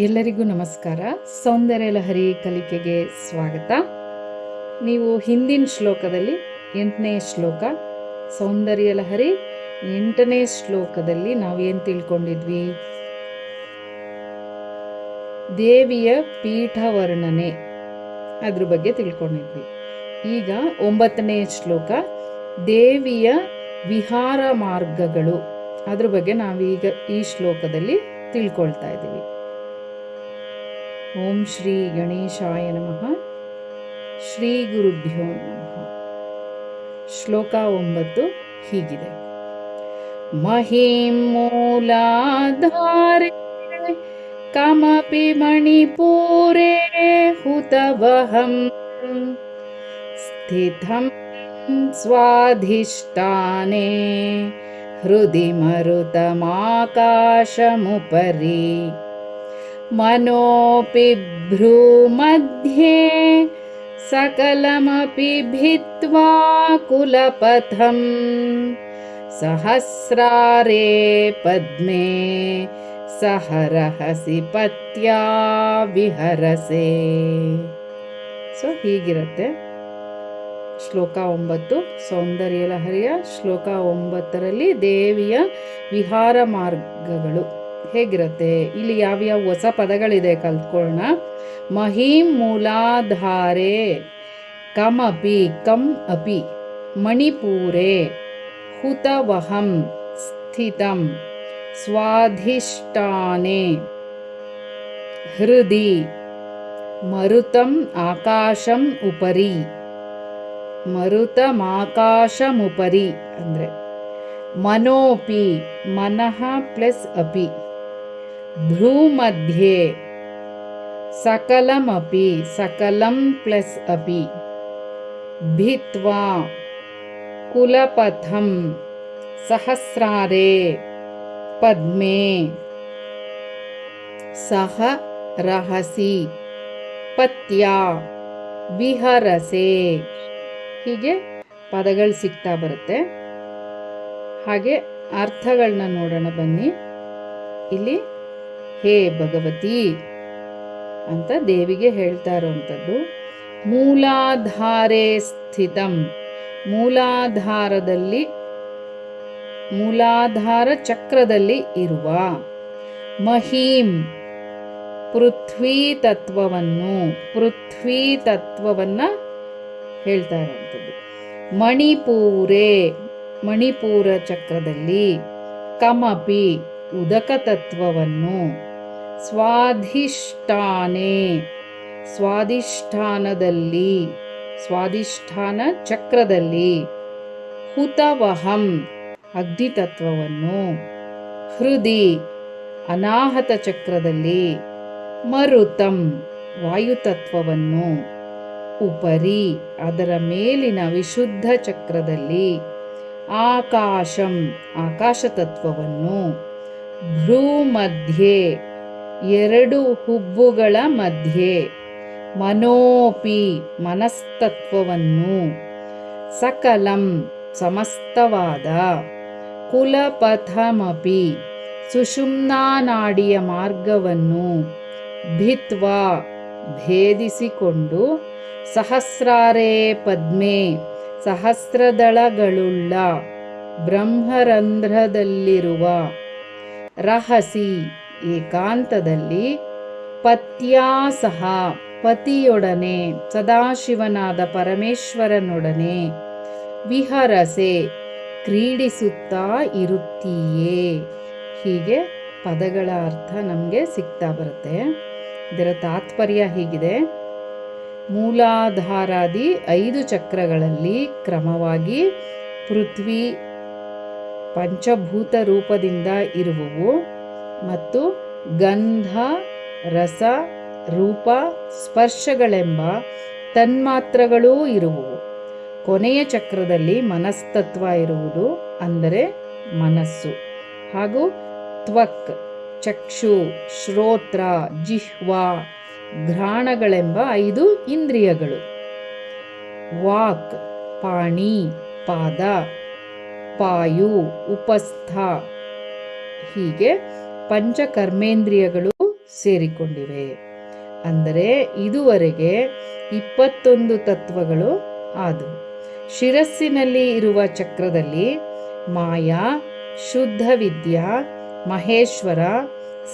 ಎಲ್ಲರಿಗೂ ನಮಸ್ಕಾರ. ಸೌಂದರ್ಯ ಲಹರಿ ಕಲಿಕೆಗೆ ಸ್ವಾಗತ. ನೀವು ಹಿಂದಿನ ಶ್ಲೋಕದಲ್ಲಿ ಎಂಟನೇ ಶ್ಲೋಕ ಸೌಂದರ್ಯ ಲಹರಿ ಎಂಟನೇ ಶ್ಲೋಕದಲ್ಲಿ ನಾವು ಏನು ತಿಳ್ಕೊಂಡಿದ್ವಿ? ದೇವಿಯ ಪೀಠ ವರ್ಣನೆ ಅದ್ರ ಬಗ್ಗೆ ತಿಳ್ಕೊಂಡಿದ್ವಿ. ಈಗ ಒಂಬತ್ತನೇ ಶ್ಲೋಕ, ದೇವಿಯ ವಿಹಾರ ಮಾರ್ಗಗಳು ಅದ್ರ ಬಗ್ಗೆ ನಾವೀಗ ಈ ಶ್ಲೋಕದಲ್ಲಿ ತಿಳ್ಕೊಳ್ತಾ ಇದ್ದೀವಿ. ಓಂ ಶ್ರೀ ಗಣೇಶಾಯ ನಮಃ ಶ್ರೀ ಗುರುಭ್ಯೋ ನಮಃ ಶ್ಲೋಕ ಒಂಬತ್ತು ಹೀಗಿದೆ ಮಹಿಂ ಮೂಲಾಧಾರೆ ಕಮಪಿ ಮಣಿಪೂರೆ ಹುತವಹಂ ಸ್ಥಿತಂ ಸ್ವಾಧಿಷ್ಠಾನೆ ಹೃದಿ ಮರುತಮಾಕಾಶಮುಪರಿ मनोऽपि भ्रूमध्ये सकलमपि भित्त्वा कुलपथं सहस्रारे पद्मे सहरहसि पत्या ವಿಹರಸೆ ಸೊ ಹೀಗಿರುತ್ತೆ ಶ್ಲೋಕ ಒಂಬತ್ತು ಸೌಂದರ್ಯ ಲಹರಿಯ ಶ್ಲೋಕ ಒಂಬತ್ತರಲ್ಲಿ ದೇವಿಯ ವಿಹಾರ ಮಾರ್ಗಗಳು ಹೇಗಿರುತ್ತೆ? ಇಲ್ಲಿ ಯಾವ್ಯಾವ ಹೊಸ ಪದಗಳಿದೆ ಕಲ್ತ್ಕೊಳ್ಳೋಣ ಮಹಿಂ ಮೂಲಾಧಾರೆ ಕಮಪಿ ಕಂ ಅಪಿ. ಮಣಿಪೂರೆ, ಹುತವಹಂ, ಸ್ಥಿತಂ, ಸ್ವಾಧಿಷ್ಠಾನೆ. ಹೃದಿ, ಮರುತಂ ಆಕಾಶಂ ಉಪರಿ. ಮರುತಮಾಕಾಶಮುಪರಿ ಅಂದರೆ ಮನೋಪಿ, ಮನಃ ಪ್ಲಸ್ ಅಪಿ. ಭ್ರೂಮಧ್ಯೆ. ಸಕಲಮಪಿ, ಸಕಲಂ ಪ್ಲಸ್ ಅಪಿ. ಭಿತ್ವಾ. ಕುಲಪಥಂ. ಸಹಸ್ರಾರೆ. ಪದ್ಮೆ. ಸಹ ರಹಸಿ. ಪತ್ಯ. ವಿಹರಸೆ. ಹೀಗೆ ಪದಗಳು ಸಿಗ್ತಾ ಬರುತ್ತೆ. ಹಾಗೆ ಅರ್ಥಗಳನ್ನ ನೋಡೋಣ ಬನ್ನಿ. ಇಲ್ಲಿ ಹೇ ಭಗವತಿ ಅಂತ ದೇವಿಗೆ ಹೇಳ್ತಾ ಇರೋವಂಥದ್ದು ಮೂಲಾಧಾರೆ ಸ್ಥಿತಂ. ಮೂಲಾಧಾರದಲ್ಲಿ, ಮೂಲಾಧಾರ ಚಕ್ರದಲ್ಲಿ ಇರುವ ಮಹೀಂ, ಪೃಥ್ವಿ ತತ್ವವನ್ನು ಪೃಥ್ವಿ ತತ್ವವನ್ನು ಹೇಳ್ತಾ ಇರುವಂಥದ್ದು ಮಣಿಪೂರೆ, ಮಣಿಪೂರ ಚಕ್ರದಲ್ಲಿ ಕಮಪಿ, ಉದಕ ತತ್ವವನ್ನು ಸ್ವಾಧಿಷ್ಠಾನೆ. ಸ್ವಾಧಿಷ್ಠಾನದಲ್ಲಿ, ಸ್ವಾಧಿಷ್ಠಾನ ಚಕ್ರದಲ್ಲಿ ಹುತವಹಂ ಅಗ್ನಿತತ್ವವನ್ನು ಹೃದಿ ಅನಾಹತ ಚಕ್ರದಲ್ಲಿ ಮರುತಂ ವಾಯುತತ್ವವನ್ನು ಉಪರಿ ಅದರ ಮೇಲಿನ ವಿಶುದ್ಧ ಚಕ್ರದಲ್ಲಿ ಆಕಾಶಂ ಆಕಾಶ ತತ್ವವನ್ನು ಭ್ರೂ ಮಧ್ಯೆ ಎರಡು ಹುಬ್ಬುಗಳ ಮಧ್ಯೆ ಮನೋಪಿ ಮನಸ್ತತ್ವವನ್ನು ಸಕಲಂ ಸಮಸ್ತವಾದ ಕುಲಪಥಮಪಿ ಸುಷುಮ್ನಾನಾಡಿಯ ಮಾರ್ಗವನ್ನು ಭಿತ್ವಾ ಭೇದಿಸಿಕೊಂಡು ಸಹಸ್ರಾರೇ ಪದ್ಮೆ ಸಹಸ್ರದಳಗಳುಳ್ಳ ಬ್ರಹ್ಮರಂಧ್ರದಲ್ಲಿರುವ ರಹಸಿ ಏಕಾಂತದಲ್ಲಿ ಪತ್ಯಾ ಸಹ ಪತಿಯೊಡನೆ, ಸದಾಶಿವನಾದ ಪರಮೇಶ್ವರನೊಡನೆ ವಿಹರಸೆ ಕ್ರೀಡಿಸುತ್ತಾ ಇರುತ್ತೀಯೇ? ಹೀಗೆ ಪದಗಳ ಅರ್ಥ ನಮಗೆ ಸಿಗ್ತಾ ಬರುತ್ತೆ. ಇದರ ತಾತ್ಪರ್ಯ ಹೀಗಿದೆ. ಮೂಲಾಧಾರಾದಿ ಐದು ಚಕ್ರಗಳಲ್ಲಿ ಕ್ರಮವಾಗಿ ಪೃಥ್ವಿ ಪಂಚಭೂತ ರೂಪದಿಂದ ಇರುವವು. ಮತ್ತು ಗಂಧ, ರಸ, ರೂಪ, ಸ್ಪರ್ಶಗಳೆಂಬ ತನ್ಮಾತ್ರಗಳೂ ಇರುವವು ಕೊನೆಯ ಚಕ್ರದಲ್ಲಿ ಮನಸ್ತತ್ವ ಇರುವುದು ಅಂದರೆ ಮನಸ್ಸು. ಹಾಗೂ ತ್ವಕ್, ಚಕ್ಷು, ಶ್ರೋತ್ರ, ಜಿಹ್ವಾ, ಘ್ರಾಣಗಳೆಂಬ ಐದು ಇಂದ್ರಿಯಗಳು. ವಾಕ್, ಪಾಣಿ, ಪಾದ, ಪಾಯು, ಉಪಸ್ಥ ಹೀಗೆ ಪಂಚಕರ್ಮೇಂದ್ರಿಯಗಳು ಸೇರಿಕೊಂಡಿವೆ. ಅಂದರೆ ಇದುವರೆಗೆ ಇಪ್ಪತ್ತೊಂದು ತತ್ವಗಳು ಆದವು. ಶಿರಸ್ಸಿನಲ್ಲಿ ಇರುವ ಚಕ್ರದಲ್ಲಿ ಮಾಯಾ, ಶುದ್ಧ ವಿದ್ಯಾ, ಮಹೇಶ್ವರ,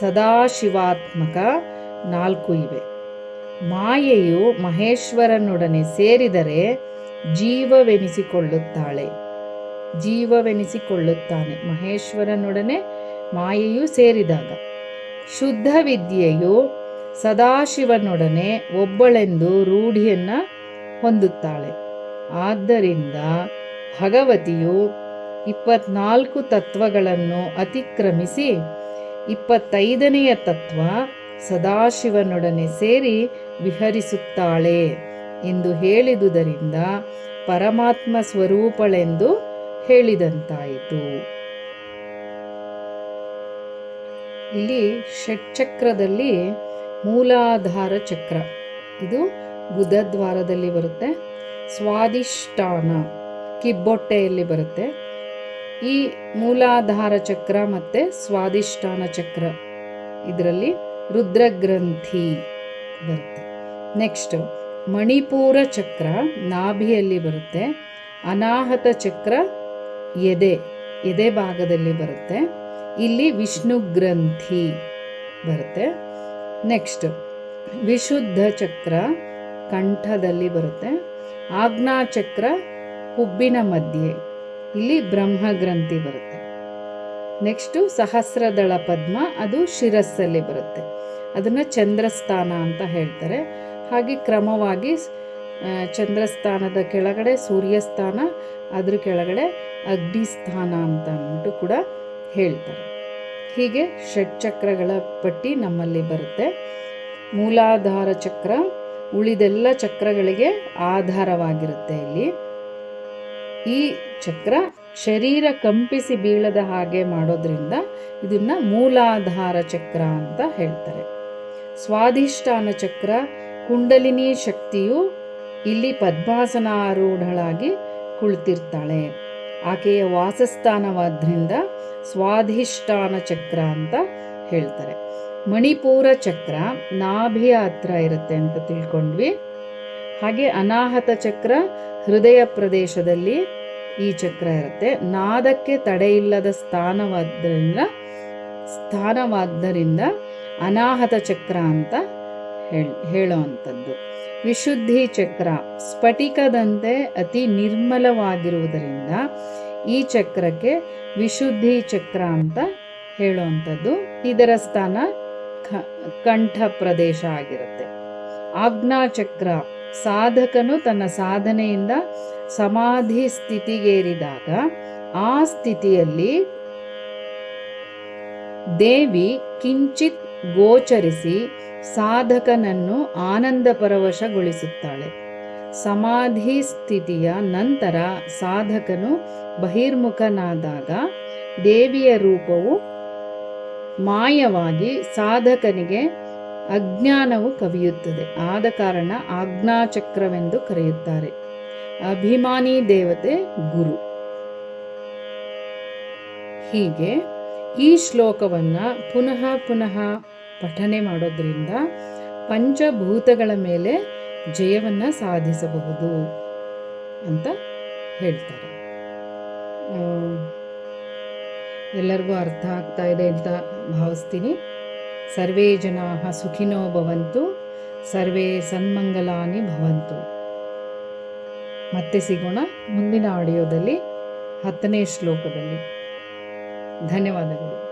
ಸದಾಶಿವಾತ್ಮಕ ನಾಲ್ಕು ಇವೆ. ಮಾಯೆಯು ಮಹೇಶ್ವರನೊಡನೆ ಸೇರಿದರೆ ಜೀವವೆನಿಸಿಕೊಳ್ಳುತ್ತಾಳೆ. ಜೀವವೆನಿಸಿಕೊಳ್ಳುತ್ತಾನೆ ಮಹೇಶ್ವರನೊಡನೆ ಮಾಯೆಯು ಸೇರಿದಾಗ ಶುದ್ಧ ವಿದ್ಯೆಯು ಸದಾಶಿವನೊಡನೆ ಒಬ್ಬಳೆಂದು ರೂಢಿಯನ್ನ ಹೊಂದುತ್ತಾಳೆ. ಆದ್ದರಿಂದ ಭಗವತಿಯು ಇಪ್ಪತ್ನಾಲ್ಕು ತತ್ವಗಳನ್ನು ಅತಿಕ್ರಮಿಸಿ ಇಪ್ಪತ್ತೈದನೆಯ ತತ್ವ ಸದಾಶಿವನೊಡನೆ ಸೇರಿ ವಿಹರಿಸುತ್ತಾಳೆ ಎಂದು ಹೇಳಿದುದರಿಂದ ಪರಮಾತ್ಮ ಸ್ವರೂಪಳೆಂದು ಹೇಳಿದಂತಾಯಿತು. ಇಲ್ಲಿ ಷಟ್ಚಕ್ರದಲ್ಲಿ ಮೂಲಾಧಾರ ಚಕ್ರ. ಇದು ಗುದದ್ವಾರದಲ್ಲಿ ಬರುತ್ತೆ ಸ್ವಾದಿಷ್ಠಾನ ಕಿಬ್ಬೊಟ್ಟೆಯಲ್ಲಿ ಬರುತ್ತೆ. ಈ ಮೂಲಾಧಾರ ಚಕ್ರ ಮತ್ತು ಸ್ವಾದಿಷ್ಠಾನ ಚಕ್ರ ಇದರಲ್ಲಿ ರುದ್ರಗ್ರಂಥಿ ಬರುತ್ತೆ. ನೆಕ್ಸ್ಟ್ ಮಣಿಪೂರ ಚಕ್ರ ನಾಭಿಯಲ್ಲಿ ಬರುತ್ತೆ, ಅನಾಹತ ಚಕ್ರ ಎದೆ ಎದೆ ಭಾಗದಲ್ಲಿ ಬರುತ್ತೆ. ಇಲ್ಲಿ ವಿಷ್ಣು ಗ್ರಂಥಿ ಬರುತ್ತೆ. ನೆಕ್ಸ್ಟ್ ವಿಶುದ್ಧ ಚಕ್ರ ಕಂಠದಲ್ಲಿ ಬರುತ್ತೆ. ಚಕ್ರ ಹುಬ್ಬಿನ ಮಧ್ಯೆ. ಇಲ್ಲಿ ಬ್ರಹ್ಮ ಗ್ರಂಥಿ ಬರುತ್ತೆ. ನೆಕ್ಸ್ಟು ಸಹಸ್ರದಳ ಪದ್ಮ, ಅದು ಶಿರಸ್ಸಲ್ಲಿ ಬರುತ್ತೆ. ಅದನ್ನು ಚಂದ್ರಸ್ಥಾನ ಅಂತ ಹೇಳ್ತಾರೆ. ಹಾಗೆ ಕ್ರಮವಾಗಿ ಚಂದ್ರಸ್ಥಾನದ ಕೆಳಗಡೆ ಸೂರ್ಯಸ್ಥಾನ, ಅದ್ರ ಕೆಳಗಡೆ ಅಗ್ನಿಸ್ಥಾನ ಅಂತ ಅಂದ್ಬಿಟ್ಟು ಕೂಡ ಹೇಳ್ತಾರೆ. ಹೀಗೆ ಷಟ್ಚಕ್ರಗಳ ಪಟ್ಟಿ ನಮ್ಮಲ್ಲಿ ಬರುತ್ತೆ. ಮೂಲಾಧಾರ ಚಕ್ರ ಉಳಿದೆಲ್ಲ ಚಕ್ರಗಳಿಗೆ ಆಧಾರವಾಗಿರುತ್ತೆ ಇಲ್ಲಿ. ಈ ಚಕ್ರ ಶರೀರ ಕಂಪಿಸಿ ಬೀಳದ ಹಾಗೆ ಮಾಡೋದ್ರಿಂದ ಇದನ್ನ ಮೂಲಾಧಾರ ಚಕ್ರ ಅಂತ ಹೇಳ್ತಾರೆ. ಸ್ವಾಧಿಷ್ಠಾನ ಚಕ್ರ ಕುಂಡಲಿನಿ ಶಕ್ತಿಯು ಇಲ್ಲಿ ಪದ್ಮಾಸನಾರೂಢಳಾಗಿ ಕುಳಿತಿರ್ತಾಳೆ. ಆಕೆಯ ವಾಸಸ್ಥಾನವಾದ್ರಿಂದ ಸ್ವಾಧಿಷ್ಠಾನ ಚಕ್ರ ಅಂತ ಹೇಳ್ತಾರೆ. ಮಣಿಪೂರ ಚಕ್ರ ನಾಭಿಯ ಹತ್ರ ಇರುತ್ತೆ ಅಂತ ತಿಳ್ಕೊಂಡ್ವಿ. ಹಾಗೆ ಅನಾಹತ ಚಕ್ರ ಹೃದಯ ಪ್ರದೇಶದಲ್ಲಿ ಈ ಚಕ್ರ ಇರುತ್ತೆ. ನಾದಕ್ಕೆ ತಡೆಯಿಲ್ಲದ ಸ್ಥಾನವಾದ್ದರಿಂದ ಸ್ಥಾನವಾದ್ದರಿಂದ ಅನಾಹತ ಚಕ್ರ ಅಂತ ಹೇಳ್, ಹೇಳೋ ಅಂಥದ್ದು. ವಿಶುದ್ಧಿ ಚಕ್ರ ಸ್ಫಟಿಕದಂತೆ ಅತಿ ನಿರ್ಮಲವಾಗಿರುವುದರಿಂದ ಈ ಚಕ್ರಕ್ಕೆ ವಿಶುದ್ಧಿ ಚಕ್ರ ಅಂತ ಹೇಳುವಂಥದ್ದು. ಇದರ ಸ್ಥಾನ ಕಂಠ ಪ್ರದೇಶ ಆಗಿರುತ್ತೆ. ಆಜ್ಞಾ ಚಕ್ರ, ಸಾಧಕನು ತನ್ನ ಸಾಧನೆಯಿಂದ ಸಮಾಧಿ ಸ್ಥಿತಿಗೇರಿದಾಗ ಆ ಸ್ಥಿತಿಯಲ್ಲಿ ದೇವಿ ಕಿಂಚಿತ್ ಗೋಚರಿಸಿ ಸಾಧಕನನ್ನು ಆನಂದ ಪರವಶಗೊಳಿಸುತ್ತಾಳೆ ಸಮಾಧಿ ಸ್ಥಿತಿಯ ನಂತರ ಸಾಧಕನು ಬಹಿರ್ಮುಖನಾದಾಗ ದೇವಿಯ ರೂಪವು ಮಾಯವಾಗಿ ಸಾಧಕನಿಗೆ ಅಜ್ಞಾನವು ಕವಿಯುತ್ತದೆ. ಆದ ಕಾರಣ ಆಜ್ಞಾಚಕ್ರವೆಂದು ಕರೆಯುತ್ತಾರೆ. ಅಭಿಮಾನಿ ದೇವತೆ ಗುರು. ಹೀಗೆ ಈ ಶ್ಲೋಕವನ್ನು ಪುನಃ ಪುನಃ ಪಠನೆ ಮಾಡೋದ್ರಿಂದ ಪಂಚಭೂತಗಳ ಮೇಲೆ ಜಯವನ್ನ ಸಾಧಿಸಬಹುದು ಅಂತ ಹೇಳ್ತಾರೆ. ಎಲ್ಲರಿಗೂ ಅರ್ಥ ಆಗ್ತಾ ಇದೆ ಅಂತ ಭಾವಿಸ್ತೀನಿ. ಸರ್ವೇ ಜನಾ ಸುಖಿನೋ ಭವಂತು, ಸರ್ವೇ ಸನ್ಮಂಗಲಾನಿ ಭವಂತು. ಮತ್ತೆ ಸಿಗೋಣ ಮುಂದಿನ ಆಡಿಯೋದಲ್ಲಿ ಹತ್ತನೇ ಶ್ಲೋಕದಲ್ಲಿ. ಧನ್ಯವಾದಗಳು.